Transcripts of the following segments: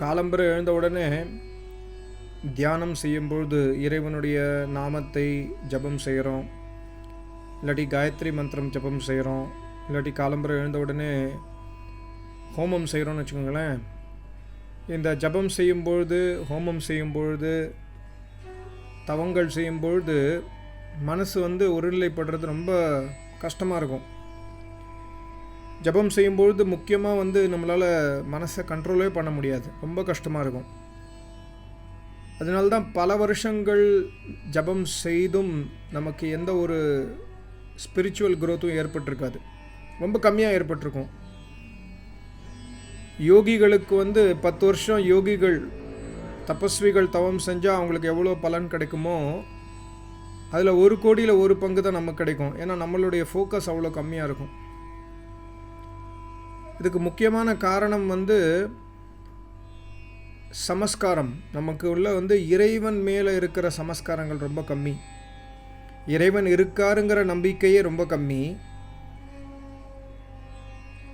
காலம்பரை எழுந்தவுடனே தியானம் செய்யும்பொழுது இறைவனுடைய நாமத்தை ஜபம் செய்கிறோம். இல்லாட்டி காயத்ரி மந்திரம் ஜபம் செய்கிறோம். இல்லாட்டி காலம்பரை எழுந்த உடனே ஹோமம் செய்கிறோம்னு வச்சுக்கோங்களேன். இந்த ஜபம் செய்யும்பொழுது ஹோமம் செய்யும்பொழுது தவங்கள் செய்யும்பொழுது மனசு வந்து ஒருநிலைப்படுறது ரொம்ப கஷ்டமாக இருக்கும். ஜபம் செய்யும்பொழுது முக்கியமாக வந்து நம்மளால் மனசை கண்ட்ரோலே பண்ண முடியாது. ரொம்ப கஷ்டமாக இருக்கும். அதனால்தான் பல வருஷங்கள் ஜபம் செய்தும் நமக்கு எந்த ஒரு ஸ்பிரிச்சுவல் குரோத்தும் ஏற்பட்டிருக்காது. ரொம்ப கம்மியாக ஏற்பட்டிருக்கும். யோகிகளுக்கு வந்து பத்து வருஷம் யோகிகள் தபஸ்விகள் தவம் செஞ்சால் அவங்களுக்கு எவ்வளோ பலன் கிடைக்குமோ அதில் ஒரு கோடியில் ஒரு பங்கு தான் நமக்கு கிடைக்கும். ஏன்னா நம்மளுடைய ஃபோக்கஸ் அவ்வளோ கம்மியாக இருக்கும். இதுக்கு முக்கியமான காரணம் வந்து சமஸ்காரம். நமக்கு உள்ள வந்து இறைவன் மேலே இருக்கிற சமஸ்காரங்கள் ரொம்ப கம்மி. இறைவன் இருக்காருங்கிற நம்பிக்கையே ரொம்ப கம்மி.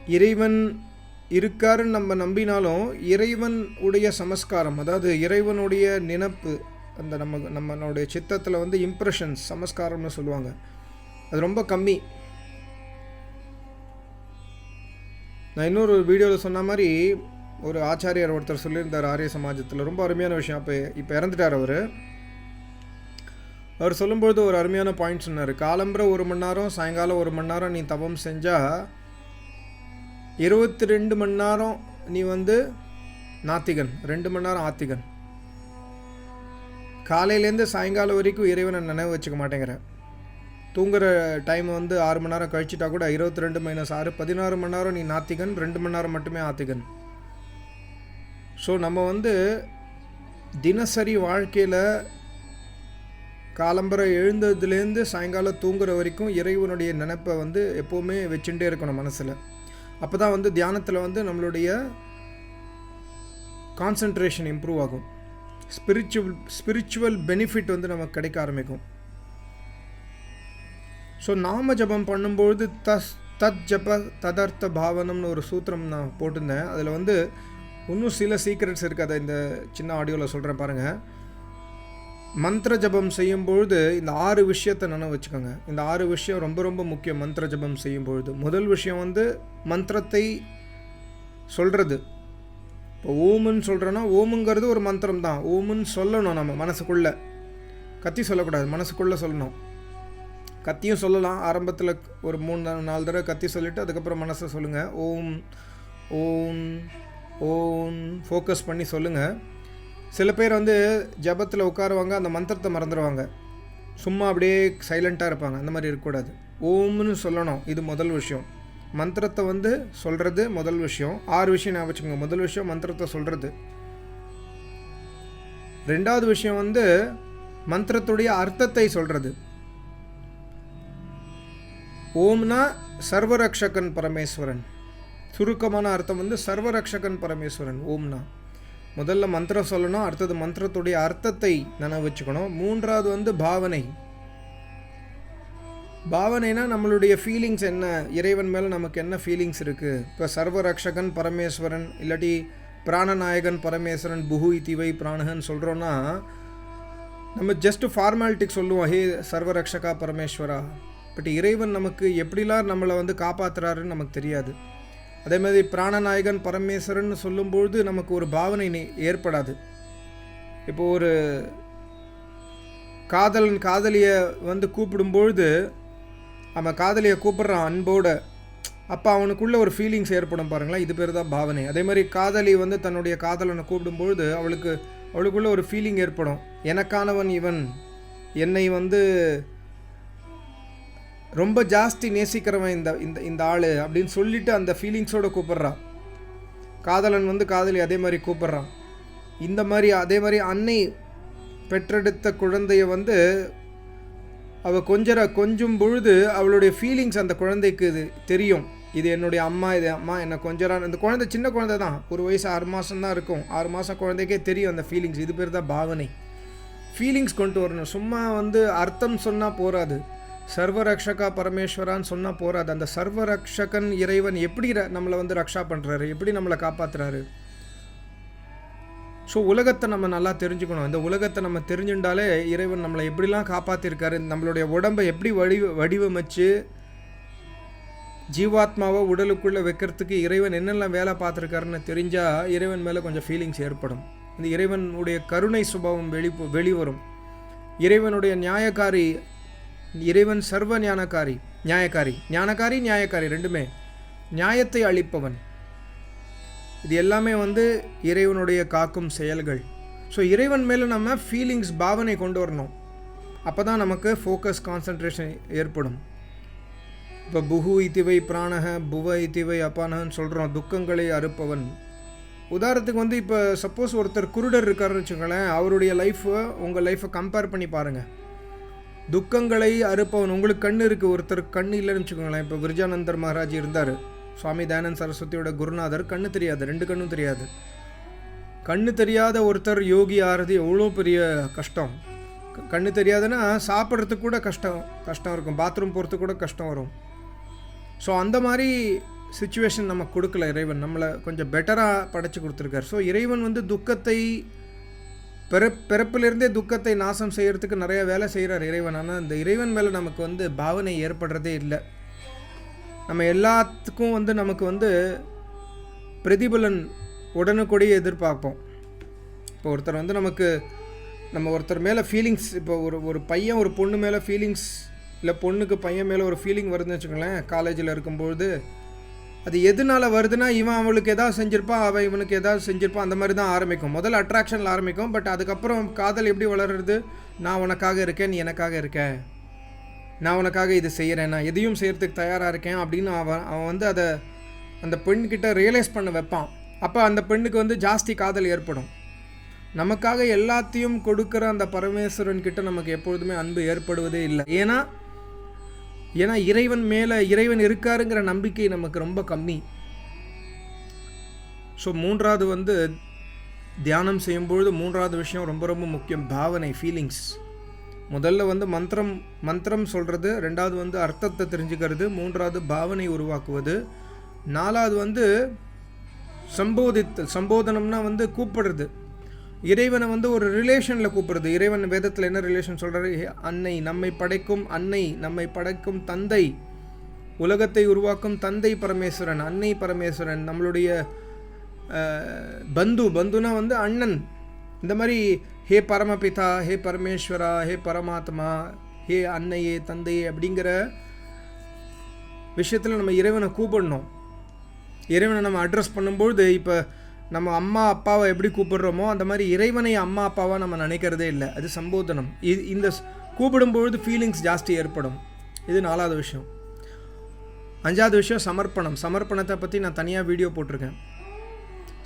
இறைவன் இருக்காருன்னு நம்ம நம்பினாலும் இறைவன் உடைய சமஸ்காரம் அதாவது இறைவனுடைய நினப்பு அந்த நம்ம நம்மளுடைய சித்தத்தில் வந்து இம்ப்ரெஷன்ஸ் சமஸ்காரம்னு சொல்லுவாங்க. அது ரொம்ப கம்மி. நான் இன்னொரு வீடியோவில் சொன்ன மாதிரி ஒரு ஆச்சாரியார் ஒருத்தர் சொல்லியிருந்தார் ஆரிய சமாஜத்தில். ரொம்ப அருமையான விஷயம். அப்போ இப்போ இறந்துட்டார் அவர். அவர் சொல்லும்பொழுது ஒரு அருமையான பாயிண்ட் சொன்னார். காலம்புற ஒரு மணி நேரம் சாயங்காலம் ஒரு மணி நேரம் நீ தவம் செஞ்சால் இருபத்தி ரெண்டு மணி நேரம் நீ வந்து நாத்திகன் ரெண்டு மணி நேரம் ஆத்திகன். காலையிலேருந்து சாயங்காலம் வரைக்கும் இறைவனை நினைவு வச்சுக்க மாட்டேங்கிறேன் தூங்குற டைம் வந்து ஆறு மணி நேரம் கழிச்சிட்டா கூட இருபத்தி ரெண்டு மைனஸ் ஆறு பதினாறு மணி நேரம் நீ நாத்திகன் ரெண்டு மணி நேரம் மட்டுமே ஆத்திகன். ஸோ நம்ம வந்து தினசரி வாழ்க்கையில் காலம்பரை எழுந்ததுலேருந்து சாயங்காலம் தூங்குற வரைக்கும் இறைவனுடைய நினைப்பை வந்து எப்போவுமே வச்சுட்டே இருக்கணும் மனசில். அப்போ தான் வந்து தியானத்தில் வந்து நம்மளுடைய கான்சன்ட்ரேஷன் இம்ப்ரூவ் ஆகும். ஸ்பிரிச்சுவல் ஸ்பிரிச்சுவல் பெனிஃபிட் வந்து நமக்கு கிடைக்க ஆரம்பிக்கும். ஸோ நாம ஜபம் பண்ணும்பொழுது தஸ் தத் ஜப ததர்த்த பாவனம்னு ஒரு சூத்திரம் நான் போட்டிருந்தேன். அதில் வந்து இன்னும் சில சீக்ரெட்ஸ் இருக்குது அதை இந்த சின்ன ஆடியோவில் சொல்கிறேன் பாருங்கள் மந்திர ஜபம் செய்யும்பொழுது இந்த ஆறு விஷயத்தை நினைவு வச்சுக்கோங்க. இந்த ஆறு விஷயம் ரொம்ப ரொம்ப முக்கியம் மந்திர ஜபம் செய்யும்பொழுது. முதல் விஷயம் வந்து மந்திரத்தை சொல்கிறது இப்போ ஓமுன்னு சொல்கிறோன்னா ஓமுங்கிறது ஒரு மந்திரம் தான் ஓமுன்னு சொல்லணும் நம்ம மனசுக்குள்ளே. கத்தி சொல்லக்கூடாது மனசுக்குள்ளே சொல்லணும். கத்தியும் சொல்லலாம். ஆரம்பத்தில் ஒரு மூணு நாலு தடவை கத்தி சொல்லிவிட்டு அதுக்கப்புறம் மனசை சொல்லுங்கள் ஓம் ஓம் ஓம் ஃபோக்கஸ் பண்ணி சொல்லுங்கள் சில பேர் வந்து ஜபத்தில் உட்காருவாங்க அந்த மந்திரத்தை மறந்துடுவாங்க சும்மா அப்படியே சைலண்ட்டாக இருப்பாங்க. அந்த மாதிரி இருக்கக்கூடாது. ஓம்னு சொல்லணும். இது முதல் விஷயம். மந்திரத்தை வந்து சொல்கிறது முதல் விஷயம். ஆறு விஷயம் நான் வச்சுக்கோங்க. முதல் விஷயம் மந்திரத்தை சொல்கிறது ரெண்டாவது விஷயம் வந்து மந்திரத்துடைய அர்த்தத்தை சொல்கிறது ஓம்னா சர்வரக்ஷகன் பரமேஸ்வரன். சுருக்கமான அர்த்தம் வந்து சர்வரக்ஷகன் பரமேஸ்வரன் ஓம்னா. முதல்ல மந்திரம் சொல்லணும் அடுத்தது மந்திரத்துடைய அர்த்தத்தை நினைவு வச்சுக்கணும். மூன்றாவது வந்து பாவனை. பாவனைனா நம்மளுடைய ஃபீலிங்ஸ் என்ன? இறைவன் மேலே நமக்கு என்ன ஃபீலிங்ஸ் இருக்குது இப்போ சர்வரக்ஷகன் பரமேஸ்வரன் இல்லாட்டி பிராணநாயகன் பரமேஸ்வரன் புகு திவை பிராணகன் சொல்கிறோன்னா நம்ம ஜஸ்ட் ஃபார்மாலிட்டிக்கு சொல்லுவோம். ஹே சர்வரக்ஷகா பரமேஸ்வரா. பட் இறைவன் நமக்கு எப்படிலாம் நம்மளை வந்து காப்பாற்றுறாருன்னு நமக்கு தெரியாது. அதே மாதிரி பிராணநாயகன் பரமேஸ்வரன் சொல்லும்பொழுது நமக்கு ஒரு பாவனை ஏற்படாது. இப்போது ஒரு காதலன் காதலியை வந்து கூப்பிடும்பொழுது அவன் காதலியை கூப்பிடுறான் அன்போட அப்போ அவனுக்குள்ளே ஒரு ஃபீலிங்ஸ் ஏற்படும் பாருங்களேன் இது பேர் தான் பாவனை. அதே மாதிரி காதலி வந்து தன்னுடைய காதலனை கூப்பிடும்பொழுது அவளுக்கு அவளுக்குள்ளே ஒரு ஃபீலிங் ஏற்படும். எனக்கானவன் இவன் என்னை வந்து ரொம்ப ஜாஸ்தி நேசிக்கிறவன் இந்த இந்த இந்த ஆள் அப்படின்னு சொல்லிட்டு அந்த ஃபீலிங்ஸோட கூப்பிட்றான். காதலன் வந்து காதலி அதே மாதிரி கூப்பிட்றான். இந்த மாதிரி அதே மாதிரி அன்னை பெற்றெடுத்த குழந்தைய வந்து அவள் கொஞ்சர கொஞ்சும் பொழுது அவளுடைய ஃபீலிங்ஸ் அந்த குழந்தைக்கு இது தெரியும். இது என்னுடைய அம்மா இது அம்மா என்னை கொஞ்சம் இந்த குழந்தை சின்ன குழந்தை தான். ஒரு வயசு ஆறு மாதம் தான் இருக்கும். ஆறு மாதம் குழந்தைக்கே தெரியும் அந்த ஃபீலிங்ஸ் இது பேர் தான் பாவனை. ஃபீலிங்ஸ் கொண்டு வரணும். சும்மா வந்து அர்த்தம் சொன்னால் போகாது சர்வரக்ஷகா பரமேஸ்வரான்னு சொன்னால் போராது அந்த சர்வரக்ஷகன் இறைவன் எப்படி நம்மளை வந்து ரக்ஷா பண்ணுறாரு எப்படி நம்மளை காப்பாற்றுறாரு ஸோ உலகத்தை நம்ம நல்லா தெரிஞ்சுக்கணும். இந்த உலகத்தை நம்ம தெரிஞ்சுட்டாலே இறைவன் நம்மளை எப்படிலாம் காப்பாற்றிருக்காரு நம்மளுடைய உடம்பை எப்படி வடிவ வடிவமைச்சு ஜீவாத்மாவை உடலுக்குள்ளே வைக்கிறதுக்கு இறைவன் என்னெல்லாம் வேலை பார்த்துருக்காருன்னு தெரிஞ்சால் இறைவன் மேலே கொஞ்சம் ஃபீலிங்ஸ் ஏற்படும். இந்த இறைவனுடைய கருணை சுபாவம் வெளி வெளிவரும். இறைவனுடைய நியாயக்காரி இறைவன் சர்வ ஞானக்காரி நியாயக்காரி ஞானக்காரி நியாயக்காரி ரெண்டுமே நியாயத்தை அளிப்பவன். இது எல்லாமே வந்து இறைவனுடைய காக்கும் செயல்கள். ஸோ இறைவன் மேலே நம்ம ஃபீலிங்ஸ் பாவனை கொண்டு வரணும். அப்போ தான் நமக்கு ஃபோக்கஸ் கான்சன்ட்ரேஷன் ஏற்படும். இப்போ புகு இத்திவை பிராணக புவ இத்திவை அப்பானகன்னு சொல்கிறோம் துக்கங்களை அறுப்பவன். உதாரணத்துக்கு வந்து இப்போ சப்போஸ் ஒருத்தர் குருடர் இருக்காருன்னு வச்சுக்கோங்களேன் அவருடைய லைஃப்பை உங்கள் லைஃப்பை கம்பேர் பண்ணி பாருங்கள் துக்கங்களை அறுப்பவன் உங்களுக்கு கண் இருக்குது ஒருத்தர் கண் இல்லைன்னு வச்சுக்கோங்களேன். இப்போ விரஜானந்தர் மகாராஜ் இருந்தார். சுவாமி தயானந்த் சரஸ்வதியோட குருநாதர் கண்ணு தெரியாது. ரெண்டு கண்ணும் தெரியாது. கண்ணு தெரியாத ஒருத்தர் யோகி ஆகிறது எவ்வளோ பெரிய கஷ்டம். கண்ணு தெரியாதுன்னா சாப்பிட்றதுக்கு கூட கஷ்டம் கஷ்டம் இருக்கும். பாத்ரூம் போகிறதுக்கு கூட கஷ்டம் வரும். ஸோ அந்த மாதிரி சுச்சுவேஷன் நமக்கு கொடுக்கல இறைவன். நம்மளை கொஞ்சம் பெட்டராக படைச்சி கொடுத்துருக்காரு. ஸோ இறைவன் வந்து துக்கத்தை பிறப் பிறப்பிலிருந்தே துக்கத்தை நாசம் செய்யறதுக்கு நிறைய வேலை செய்கிறார் இறைவன். ஆனால் இந்த இறைவன் மேலே நமக்கு வந்து பாவனை ஏற்படுறதே இல்லை. நம்ம எல்லாத்துக்கும் வந்து நமக்கு வந்து பிரதிபலன் உடனுக்குடியே எதிர்பார்ப்போம். இப்போ ஒருத்தர் வந்து நமக்கு நம்ம ஒருத்தர் மேலே ஃபீலிங்ஸ் இப்போ ஒரு ஒரு பையன் ஒரு பொண்ணு மேலே ஃபீலிங்ஸ் இல்லை பொண்ணுக்கு பையன் மேலே ஒரு ஃபீலிங் வருதுன்னு வச்சுக்கோங்களேன் காலேஜில் இருக்கும்பொழுது அது எதனால் வருதுன்னா இவன் அவளுக்கு எதாவது செஞ்சிருப்பான் அவன் இவனுக்கு எதாவது செஞ்சிருப்பான் அந்த மாதிரி தான் ஆரம்பிக்கும். முதல்ல அட்ராக்ஷனில் ஆரம்பிக்கும் பட் அதுக்கப்புறம் காதல் எப்படி வளருது நான் உனக்காக இருக்கேன் நீ எனக்காக இருக்க. நான் உனக்காக இது செய்கிறேன் நான் எதையும் செய்கிறதுக்கு தயாராக இருக்கேன் அப்படின்னு அவன் அவன் வந்து அதை அந்த பெண்கிட்ட ரியலைஸ் பண்ண வைப்பான். அப்போ அந்த பெண்ணுக்கு வந்து ஜாஸ்தி காதல் ஏற்படும். நமக்காக எல்லாத்தையும் கொடுக்குற அந்த பரமேஸ்வரன் கிட்ட நமக்கு எப்பொழுதுமே அன்பு ஏற்படுவதே இல்லை. ஏன்னா ஏன்னா இறைவன் மேலே இறைவன் இருக்காருங்கிற நம்பிக்கை நமக்கு ரொம்ப கம்மி. ஸோ மூன்றாவது வந்து தியானம் செய்யும்பொழுது மூன்றாவது விஷயம் ரொம்ப ரொம்ப முக்கியம் பாவனை ஃபீலிங்ஸ் முதல்ல வந்து மந்திரம் மந்திரம் சொல்கிறது ரெண்டாவது வந்து அர்த்தத்தை தெரிஞ்சுக்கிறது மூன்றாவது பாவனை உருவாக்குவது. நாலாவது வந்து சம்போதித்தல் சம்போதனம்னா வந்து கூப்பிடுறது. இறைவனை வந்து ஒரு ரிலேஷனில் கூப்பிடுறது. இறைவன் வேதத்தில் என்ன ரிலேஷன் சொல்கிறாரு அன்னை நம்மை படைக்கும் அன்னை நம்மை படைக்கும் தந்தை. உலகத்தை உருவாக்கும் தந்தை பரமேஸ்வரன் அன்னை பரமேஸ்வரன் நம்மளுடைய பந்து பந்துனா வந்து அண்ணன். இந்த மாதிரி ஹே பரமபிதா ஹே பரமேஸ்வரா ஹே பரமாத்மா ஹே அன்னையே தந்தையே அப்படிங்கிற விஷயத்தில் நம்ம இறைவனை கூப்பிடணும். இறைவனை நம்ம அட்ரஸ் பண்ணும்பொழுது இப்போ நம்ம அம்மா அப்பாவை எப்படி கூப்பிடுறோமோ அந்த மாதிரி இறைவனை அம்மா அப்பாவாக நம்ம நினைக்கிறதே இல்லை. அது சம்போதனம். இது இந்த ஸ்- கூப்பிடும்பொழுது ஃபீலிங்ஸ் ஜாஸ்தி ஏற்படும். இது நாலாவது விஷயம். அஞ்சாவது விஷயம் சமர்ப்பணம். சமர்ப்பணத்தை பற்றி நான் தனியாக வீடியோ போட்டிருக்கேன்.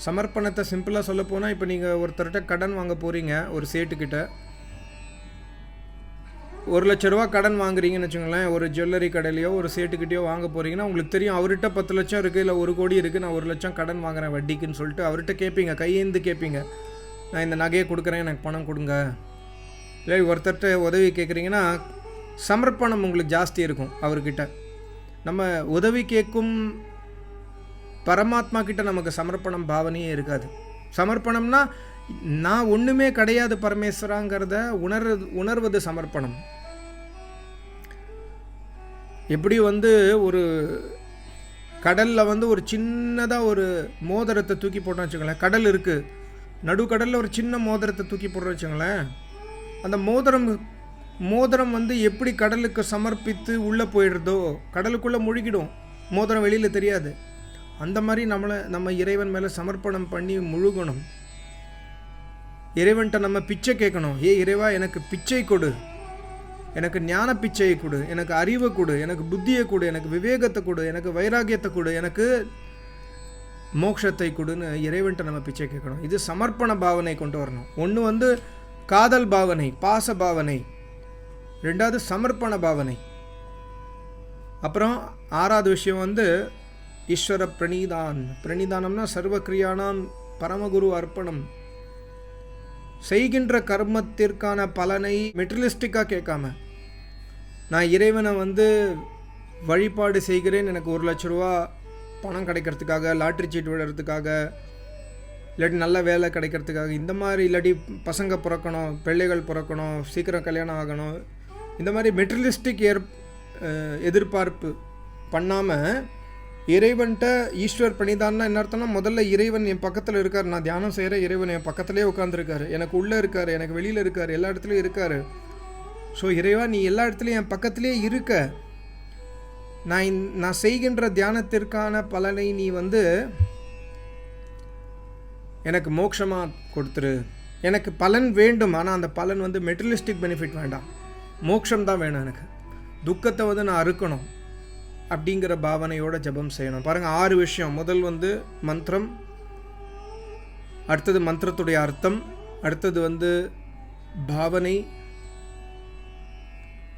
சமர்ப்பணத்தை சிம்பிளாக சொல்ல போனால் இப்போ நீங்கள் ஒருத்தர்கிட்ட கடன் வாங்க போகிறீங்க ஒரு சேட்டுக்கிட்ட. ஒரு லட்ச ரூபா கடன் வாங்குறீங்கன்னு வச்சுங்களேன் ஒரு ஜுவல்லரி கடையிலையோ ஒரு சேட்டுக்கிட்டேயோ வாங்க போகிறீங்கன்னா உங்களுக்கு தெரியும் அவர்கிட்ட பத்து லட்சம் இருக்குது இல்லை ஒரு கோடி இருக்குது நான் ஒரு லட்சம் கடன் வாங்குறேன் வட்டிக்குன்னு சொல்லிட்டு அவர்கிட்ட கேட்பீங்க கையேந்து கேட்பீங்க நான் இந்த நகையை கொடுக்குறேன் எனக்கு பணம் கொடுங்க. இல்லை ஒருத்தர்கிட்ட உதவி கேட்குறீங்கன்னா சமர்ப்பணம் உங்களுக்கு ஜாஸ்தி இருக்கும் அவர்கிட்ட. நம்ம உதவி கேட்கும் பரமாத்மா கிட்ட நமக்கு சமர்ப்பணம் பாவனையே இருக்காது. சமர்ப்பணம்னா நான் ஒன்றுமே கிடையாது பரமேஸ்வராங்கிறத உணர் உணர்வது சமர்ப்பணம். எப்படி வந்து ஒரு கடலில் வந்து ஒரு சின்னதாக ஒரு மோதிரத்தை தூக்கி போட்டோம்னு வச்சுக்கோங்களேன். கடல் இருக்குது நடுக்கடலில் ஒரு சின்ன மோதிரத்தை தூக்கி போடுறோம் வச்சுங்களேன் அந்த மோதிரம் மோதிரம் வந்து எப்படி கடலுக்கு சமர்ப்பித்து உள்ளே போயிடுறதோ கடலுக்குள்ளே முழுகிடும். மோதிரம் வெளியில் தெரியாது. அந்த மாதிரி நம்மளை நம்ம இறைவன் மேலே சமர்ப்பணம் பண்ணி முழுகணும். இறைவன்கிட்ட நம்ம பிச்சை கேட்கணும். ஏ இறைவா எனக்கு பிச்சை கொடு. எனக்கு ஞான பிச்சையை கொடு எனக்கு அறிவை கொடு எனக்கு புத்தியை கொடு எனக்கு விவேகத்தை கொடு எனக்கு வைராகியத்தை கொடு எனக்கு மோட்சத்தை கொடுன்னு இறைவன்ட்ட நம்ம பிச்சை கேட்கணும். இது சமர்ப்பண பாவனை கொண்டு வரணும். ஒன்று வந்து காதல் பாவனை பாச பாவனை. ரெண்டாவது சமர்ப்பண பாவனை. அப்புறம் ஆறாவது விஷயம் வந்து ஈஸ்வர பிரணிதான். பிரணிதானம்னா சர்வக்ரியானாம் பரமகுரு அர்ப்பணம். செய்கின்ற கர்மத்திற்கான பலனை மெட்டீரியலிஸ்டிக்காக கேட்காம நான் இறைவனை வந்து வழிபாடு செய்கிறேன். எனக்கு ஒரு லட்ச ரூபா பணம் கிடைக்கிறதுக்காக லாட்ரி சீட் விடுறதுக்காக இல்லாட்டி நல்ல வேலை கிடைக்கிறதுக்காக இந்த மாதிரி இல்லாட்டி பசங்க பிறக்கணும் பிள்ளைகள் பிறக்கணும் சீக்கிரம் கல்யாணம் ஆகணும். இந்த மாதிரி மெட்டீரியலிஸ்டிக் ஏற் எதிர்பார்ப்பு பண்ணாமல் இறைவன்கிட்ட ஈஸ்வர் பண்ணிதான்னா என்ன அர்த்தம்னா முதல்ல இறைவன் என் பக்கத்தில் இருக்கார். நான் தியானம் செய்கிற இறைவன் என் பக்கத்துலேயே உட்காந்துருக்காரு எனக்கு உள்ளே இருக்கார் எனக்கு வெளியில் இருக்கார் எல்லா இடத்துலையும் இருக்கார். ஸோ இறைவா நீ எல்லா இடத்துலையும் என் பக்கத்துலேயே இருக்க. நான் நான் செய்கின்ற தியானத்திற்கான பலனை நீ வந்து எனக்கு மோட்சமாக கொடுத்துரு. எனக்கு பலன் வேண்டும். ஆனால் அந்த பலன் வந்து மெட்டலிஸ்டிக் பெனிஃபிட் வேண்டாம். மோட்சம் தான் வேணும் எனக்கு. துக்கத்தை வந்து நான் அறுக்கணும் அப்படிங்கிற பாவனையோட ஜெபம் செய்யணும். பாருங்கள் ஆறு விஷயம். முதல் வந்து மந்திரம். அடுத்தது மந்திரத்துடைய அர்த்தம். அடுத்தது வந்து பாவனை.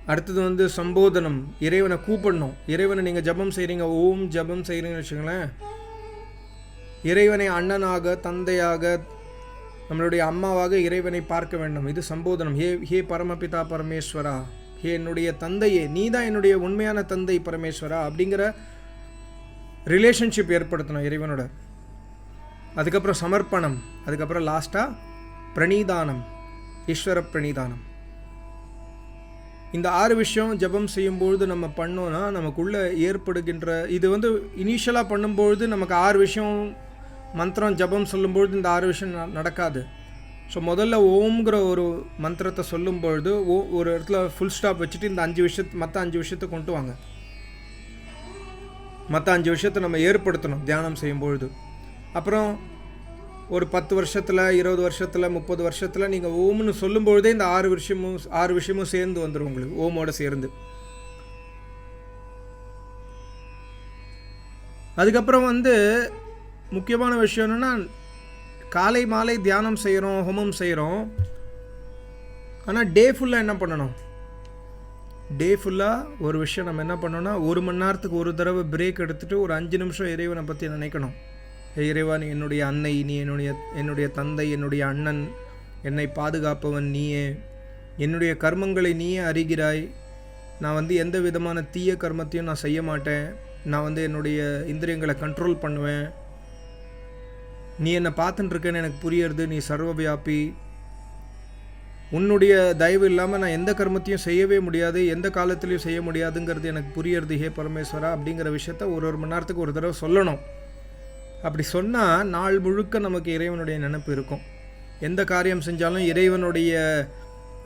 அடுத்தது வந்து சம்போதனம். இறைவனை கூப்பிடணும். இறைவனை நீங்கள் ஜெபம் செய்கிறீங்க ஓம் ஜெபம் செய்கிறீங்கன்னு வச்சுங்களேன் இறைவனை அண்ணனாக தந்தையாக நம்மளுடைய அம்மாவாக இறைவனை பார்க்க வேண்டும். இது சம்போதனம். ஹே ஹே பரமபிதா பரமேஸ்வரா. ஹே என்னுடைய தந்தையே நீ தான் என்னுடைய உண்மையான தந்தை பரமேஸ்வரா அப்படிங்கிற ரிலேஷன்ஷிப் ஏற்படுத்தணும் இறைவனோட. அதுக்கப்புறம் சமர்ப்பணம். அதுக்கப்புறம் லாஸ்ட்டாக பிரணீதானம். ஈஸ்வர பிரணீதானம் இந்த ஆறு விஷயம் ஜெபம் செய்யும்பொழுது நம்ம பண்ணோன்னா நமக்குள்ளே ஏற்படுகின்ற இது வந்து இனிஷியலாக பண்ணும்பொழுது நமக்கு ஆறு விஷயம் மந்திரம் ஜெபம் சொல்லும்பொழுது இந்த ஆறு விஷயம் நடக்காது. ஸோ முதல்ல ஓம்ங்கிற ஒரு மந்திரத்தை சொல்லும்பொழுது ஓ ஒரு இடத்துல ஃபுல் ஸ்டாப் வச்சுட்டு இந்த அஞ்சு விஷயத்து மற்ற அஞ்சு விஷயத்தை கொண்டு வாங்க. மற்ற அஞ்சு விஷயத்தை நம்ம ஏற்படுத்தணும் தியானம் செய்யும்பொழுது. அப்புறம் ஒரு பத்து வருஷத்தில் இருபது வருஷத்தில் முப்பது வருஷத்தில் நீங்கள் ஓம்னு சொல்லும்பொழுதே இந்த ஆறு விஷயமும் ஆறு விஷயமும் சேர்ந்து வந்துடும் உங்களுக்கு ஓமோட சேர்ந்து. அதுக்கப்புறம் வந்து முக்கியமான விஷயம் என்னென்னா காலை மாலை தியானம் செய்கிறோம் ஹோமம் செய்கிறோம் ஆனால் டே ஃபுல்லாக என்ன பண்ணணும்? டே ஃபுல்லாக ஒரு விஷயம் நம்ம என்ன பண்ணோம்னா ஒரு மணி நேரத்துக்கு ஒரு தடவை பிரேக் எடுத்துகிட்டு ஒரு அஞ்சு நிமிஷம் இறைவனை பற்றி நினைக்கணும். இறைவன் நீ என்னுடைய அன்னை நீ என்னுடைய என்னுடைய தந்தை என்னுடைய அண்ணன் என்னை பாதுகாப்பவன் நீயே. என்னுடைய கர்மங்களை நீயே அறிகிறாய். நான் வந்து எந்த விதமான தீய கர்மத்தையும் நான் செய்ய மாட்டேன். நான் வந்து என்னுடைய இந்திரியங்களை கண்ட்ரோல் பண்ணுவேன். நீ என்னை பார்த்துட்டுருக்கேன்னு எனக்கு புரியறது நீ சர்வ வியாபி உன்னுடைய தயவு இல்லாமல் நான் எந்த கர்மத்தையும் செய்யவே முடியாது எந்த காலத்துலையும் செய்ய முடியாதுங்கிறது எனக்கு புரியறது ஹே பரமேஸ்வரா அப்படிங்கிற விஷயத்த ஒரு ஒரு மணி நேரத்துக்கு ஒரு தடவை சொல்லணும். அப்படி சொன்னால் நாள் முழுக்க நமக்கு இறைவனுடைய நினப்பு இருக்கும். எந்த காரியம் செஞ்சாலும் இறைவனுடைய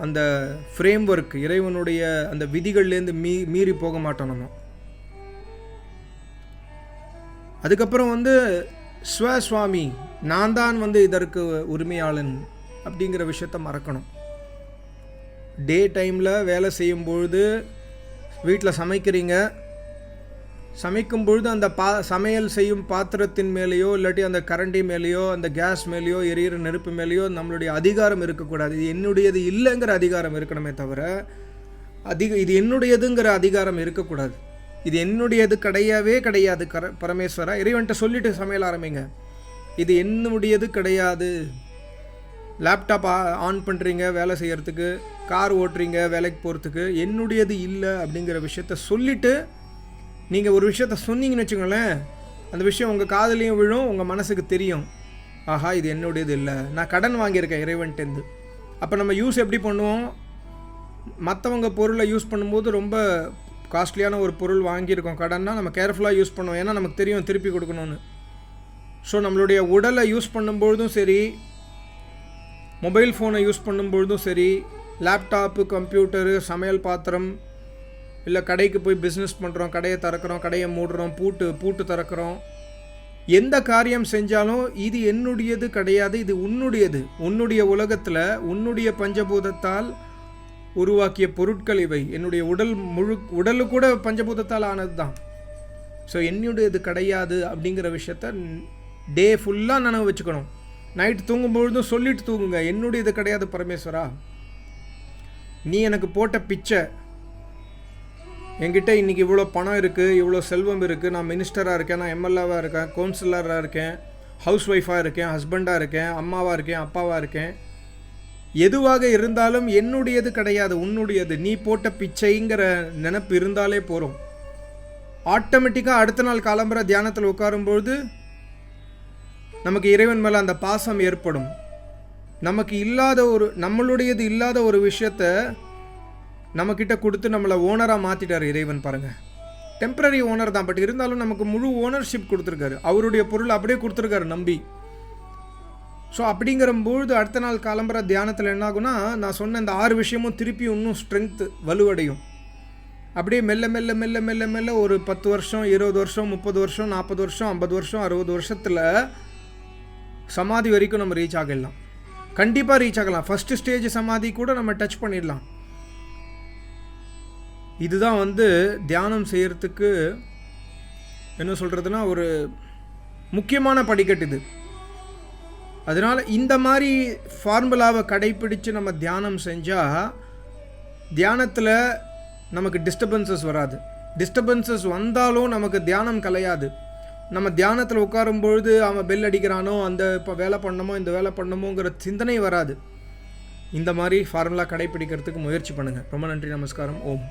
அந்த ஃப்ரேம் ஒர்க் இறைவனுடைய அந்த விதிகள்லேருந்து மீ மீறி போக மாட்டோம் நம்ம. அதுக்கப்புறம் வந்து ஸ்வஸ்வாமி நான் தான் வந்து இதற்கு உரிமையாளன் அப்படிங்கிற விஷயத்த மறக்கணும். டே டைமில் வேலை செய்யும் பொழுது வீட்டில் சமைக்கிறீங்க சமைக்கும் பொழுது அந்த பா சமையல் செய்யும் பாத்திரத்தின் மேலேயோ இல்லாட்டி அந்த கரண்டி மேலேயோ அந்த கேஸ் மேலேயோ எரியிற நெருப்பு மேலேயோ நம்மளுடைய அதிகாரம் இருக்கக்கூடாது. இது என்னுடையது இல்லைங்கிற அதிகாரம் இருக்கணுமே தவிர அதிக இது என்னுடையதுங்கிற அதிகாரம் இருக்கக்கூடாது. இது என்னுடையது கிடையவே கிடையாது கர பரமேஸ்வரா. இறைவன்ட்ட சொல்லிட்டு சமையல் ஆரம்பிங்க. இது என்னுடையது கிடையாது. லேப்டாப் ஆன் பண்ணுறீங்க வேலை செய்கிறதுக்கு கார் ஓட்டுறீங்க வேலைக்கு போகிறதுக்கு என்னுடையது இல்லை அப்படிங்கிற விஷயத்த சொல்லிவிட்டு நீங்கள் ஒரு விஷயத்த சொன்னீங்கன்னு வச்சுக்கோங்களேன் அந்த விஷயம் உங்கள் காதலையும் விழும் உங்கள் மனசுக்கு தெரியும். ஆஹா இது என்னுடையது இல்லை. நான் கடன் வாங்கியிருக்கேன் இறைவன்ட்டேருந்து அப்போ நம்ம யூஸ் எப்படி பண்ணுவோம்? மற்றவங்க பொருளை யூஸ் பண்ணும்போது ரொம்ப காஸ்ட்லியான ஒரு பொருள் வாங்கியிருக்கோம். கடன்னா நம்ம கேர்ஃபுல்லாக யூஸ் பண்ணுவோம். ஏன்னா நமக்கு தெரியும் திருப்பி கொடுக்கணும்னு. ஸோ நம்மளுடைய உடலை யூஸ் பண்ணும்பொழுதும் சரி மொபைல் ஃபோனை யூஸ் பண்ணும்பொழுதும் சரி லேப்டாப்பு கம்ப்யூட்டரு சமையல் பாத்திரம் இல்லை கடைக்கு போய் பிஸ்னஸ் பண்ணுறோம் கடையை திறக்கிறோம் கடையை மூடுறோம் பூட்டு பூட்டு திறக்கிறோம். எந்த காரியம் செஞ்சாலும் இது என்னுடையது கிடையாது இது உன்னுடையது. உன்னுடைய உலகத்தில் உன்னுடைய பஞ்சபூதத்தால் உருவாக்கிய பொருட்கள் இவை. என்னுடைய உடல் முழு உடலு கூட பஞ்சபூதத்தால் ஆனது தான் ஸோ என்னுடையது கிடையாது அப்படிங்கிற விஷயத்த டே ஃபுல்லாக நினைவு வச்சுக்கணும். நைட் தூங்கும்பொழுதும் சொல்லிட்டு தூங்குங்க என்னுடையது கிடையாது பரமேஸ்வரா. நீ எனக்கு போட்ட பிச்சை என்கிட்ட இன்றைக்கி இவ்வளோ பணம் இருக்குது இவ்வளோ செல்வம் இருக்குது நான் மினிஸ்டராக இருக்கேன் நான் எம்எல்ஏவாக இருக்கேன் கவுன்சிலராக இருக்கேன் ஹவுஸ் ஒய்ஃபாக இருக்கேன் ஹஸ்பண்டாக இருக்கேன் அம்மாவாக இருக்கேன் அப்பாவாக இருக்கேன். எதுவாக இருந்தாலும் என்னுடையது கிடையாது உன்னுடையது. நீ போட்ட பிச்சைங்கிற நினப்பு இருந்தாலே போகிறோம் ஆட்டோமேட்டிக்காக அடுத்த நாள் காலம்புற தியானத்தில் உட்காரும்பொழுது நமக்கு இறைவன் மேலே அந்த பாசம் ஏற்படும். நமக்கு இல்லாத ஒரு நம்மளுடையது இல்லாத ஒரு விஷயத்தை நம்மக்கிட்ட கொடுத்து நம்மளை ஓனராக மாற்றிட்டார் இறைவன் பாருங்கள் டெம்பரரி ஓனர் தான் பட் இருந்தாலும் நமக்கு முழு ஓனர்ஷிப் கொடுத்துருக்காரு. அவருடைய பொருள் அப்படியே கொடுத்துருக்காரு நம்பி. ஸோ அப்படிங்கிறபொழுது அடுத்த நாள் காலம்பர தியானத்தில் என்னாகும்னா நான் சொன்ன இந்த ஆறு விஷயமும் திருப்பி இன்னும் ஸ்ட்ரென்த்து வலுவடையும். அப்படியே மெல்ல மெல்ல மெல்ல மெல்ல மெல்ல ஒரு பத்து வருஷம் இருபது வருஷம் முப்பது வருஷம் நாற்பது வருஷம் ஐம்பது வருஷம் அறுபது வருஷத்தில் சமாதி வரைக்கும் நம்ம ரீச் ஆகிடலாம். கண்டிப்பாக ரீச் ஆகலாம். ஃபஸ்ட்டு ஸ்டேஜ் சமாதி கூட நம்ம டச் பண்ணிடலாம். இதுதான் வந்து தியானம் செய்கிறதுக்கு என்ன சொல்கிறதுனா ஒரு முக்கியமான படிக்கட்டு இது. அதனால் இந்த மாதிரி ஃபார்முலாவை கடைப்பிடித்து நம்ம தியானம் செஞ்சால் தியானத்தில் நமக்கு டிஸ்டர்பன்சஸ் வராது. டிஸ்டர்பன்சஸ் வந்தாலும் நமக்கு தியானம் கலையாது. நம்ம தியானத்தில் உட்காரும் பொழுது அவன் பெல் அடிக்கிறானோ அந்த இப்போ வேலை பண்ணமோ இந்த வேலை பண்ணமோங்கிற சிந்தனை வராது. இந்த மாதிரி ஃபார்முலா கடைப்பிடிக்கிறதுக்கு முயற்சி பண்ணுங்கள் ரொம்ப நன்றி நமஸ்காரம். ஓம்.